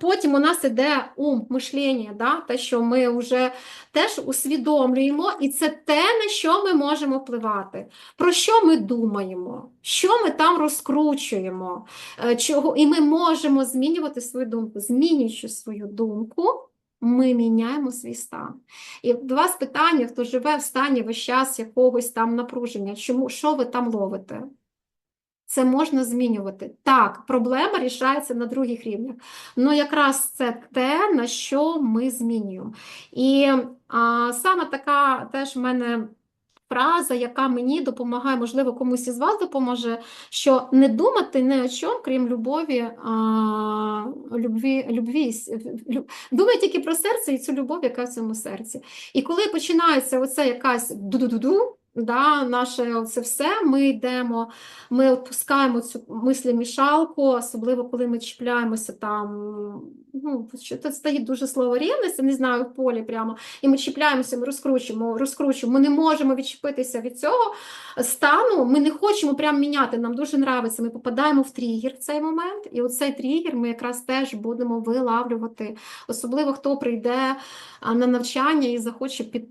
потім у нас іде ум, мишлення, да? те, що ми вже теж усвідомлюємо, і це те, на що ми можемо впливати. Про що ми думаємо, що ми там розкручуємо, е, чого, і ми можемо змінювати свою думку. Змінюючи свою думку, ми міняємо свій стан. І до вас питання, хто живе в стані весь час якогось там напруження, чому, що ви там ловите? Це можна змінювати. Так, проблема рішається на других рівнях. Ну, якраз це те, на що ми змінюємо. І а, саме така теж в мене фраза, яка мені допомагає, можливо, комусь із вас допоможе, що не думати ні о чому, крім любові, а, любві, любві, с- лю- думай тільки про серце і цю любов, яка в цьому серці. І коли починається оце якась ду-ду-ду-ду, да, наше це все, ми йдемо, ми відпускаємо цю мислі-мішалку, особливо коли ми чіпляємося там, ну, що це стає дуже слово рівність, не знаю, в полі прямо, і ми чіпляємося, ми розкручуємо, розкручуємо, ми не можемо відчепитися від цього стану, ми не хочемо прям міняти, нам дуже нравиться, ми попадаємо в тригер в цей момент, і оцей тригер ми якраз теж будемо вилавлювати, особливо хто прийде на навчання і захоче піти